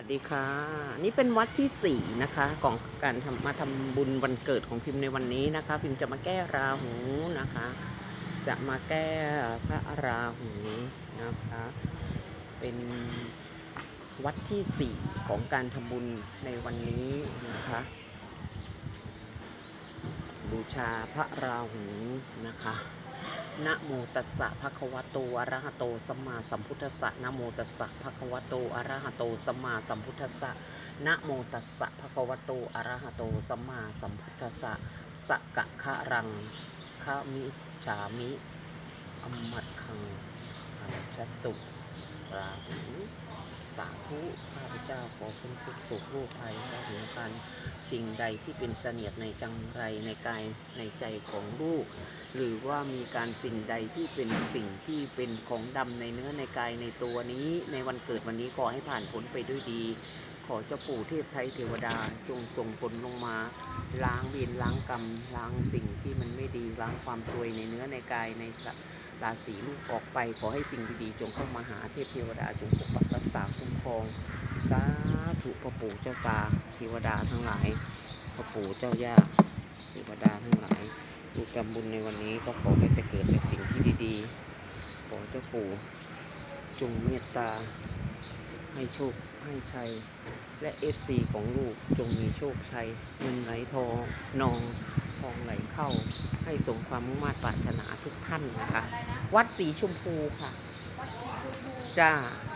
วัสดีค่ะ นี่เป็นวัดที่สี่นะคะ ของการทำมาทำบุญวันเกิดของพิมพ์ในวันนี้นะคะ พิมพ์จะมาแก้ราหูนะคะ จะมาแก้พระราหูนะคะ เป็นวัดที่สี่ของการทำบุญในวันนี้นะคะ บูชาพระราหูนะคะ นะโมตัสสะภะคะวะโตอะระหะโตสัมมาสัมพุทธัสสะนะโมตัสสะภะคะวะโตอะระหะโตสัมมาสัมพุทธัสสะนะโมตัสสะภะคะวะโตอะระหะโตสัมมาสัมพุทธัสสะสะกะคะรังคะมิฉามิอมัดคังอันชตุราหู สาธุข้าพเจ้าขอพ้นทุกข์สุขโรคภัยและเหตุการสิ่งใดที่เป็นเสนียดในจังไรในกายในใจของลูก หรือว่ามีการสิ่งใดที่เป็นสิ่งที่เป็นของดำในเนื้อในกายในตัวนี้ ในวันเกิดวันนี้ขอให้ผ่านพ้นไปด้วยดี ขอเจ้าปู่เทพไทยเทวดาจงส่งผลลงมา ล้างเวรล้างกรรมล้างสิ่งที่มันไม่ดีล้างความซวยในเนื้อในกายในราศีลูกออกไป ขอให้สิ่งดีๆจงเข้ามาหาเทพเทวดาจงปกปักษาคุ้มคร องสาธุพ่อปู่เจ้าตาเทวดาทั้งหลายพ่อปู่เจ้าย่าเทวดาทั้งหลายลูกทำบุญในวันนี้ก็ขอให้แต่เกิดแต่สิ่งที่ดีๆขอเจ้าปู่จงเมตตา ให้โชคให้ชัย และเอซีของลูกจงมีโชคชัยเงินไหลทองนองทองไหลเข้า ให้สมความมุ่งมา่ปรารถนาทุกท่านนะคะ วัดสีชมพูค่ะ จ้าวัด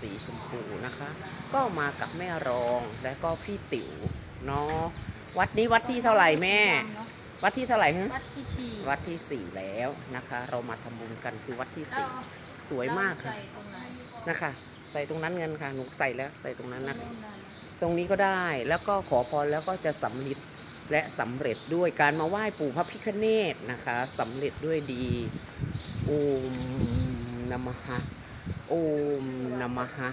สีชมพูนะคะ ก็มากับแม่รองและก็พี่ติ๋วเนาะวัดนี้วัดที่เท่าไหร่แม่ วัดที่เท่าไหร่ฮะวัดที่ชีวัดที่สี่แล้วนะคะ เรามาทำบุญกันคือวัดที่สี่สวยมากค่ะใส่ตรงไหนนะคะ ใส่ตรงนั้นเงินค่ะหนูใส่แล้วใส่ตรงนั้นนะตรงนั้นตรงนี้ก็ได้แล้วก็ขอพรแล้วก็จะสำเร็จและสำเร็จด้วยการมาไหว้ปู่พระพิฆเนศนะคะสำเร็จด้วยดีโอมนมหะ โอมนมหะ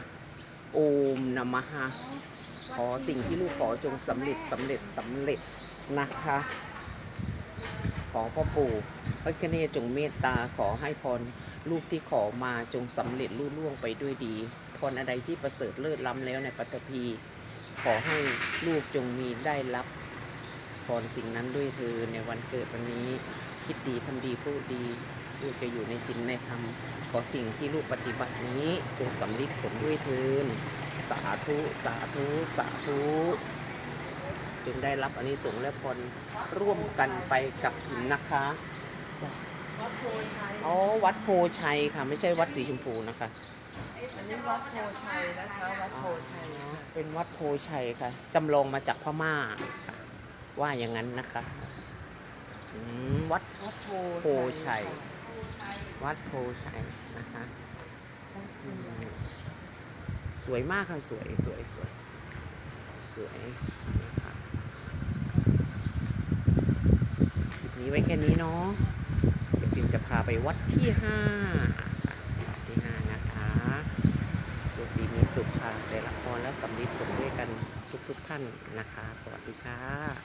โอมนมหะขอสิ่งที่ลูกขอจงสำเร็จสำเร็จสำเร็จนะคะ ขอพ่อปู่พระพิฆเนจงเมตตาขอให้พรลูกที่ขอมาจงสำเร็จรุ่ล่วงไปด้วยดีพรอะไรที่ประเสริฐเลิศล้ำแล้วในปัตตภีขอให้ลูกจงมีได้รับพรสิ่งนั้นด้วยเธอในวันเกิดวันนี้ คิดดีทำดีพูดดีลูกจะอยู่ในสิ่งในธรรมขอสิ่งที่ลูกปฏิบัตินี้จงสำลิดผลด้วยเทินสาธุสาธุสาธุจงได้รับอันนี้สงส์และพรร่วมกันไปกับหินนะคะวัดโพชัยอ๋อวัดโพชัยค่ะ ไม่ใช่วัดสีชมพูนะคะอันนี้วัดโพชัยนะคะวัดโพชัยอ๋อเป็นวัดโพชัยค่ะจำลองมาจากพม่าค่ะว่าอย่างนั้นนะคะ อืมวัดวัดโพโพชัย วัดโพชัยนะคะอืมสวยมากค่ะ สวยสวยสวยสวยนะคะคลิปนี้ไว้แค่นี้เนาะเดี๋ยวพิมจะพาไปวัดที่ห้าค่ะวัดที่ห้านะคะสุขดีมีสุขค่ะได้รับพรและสำลิดผลด้วยกันทุกๆท่านนะคะ สวัสดีค่ะ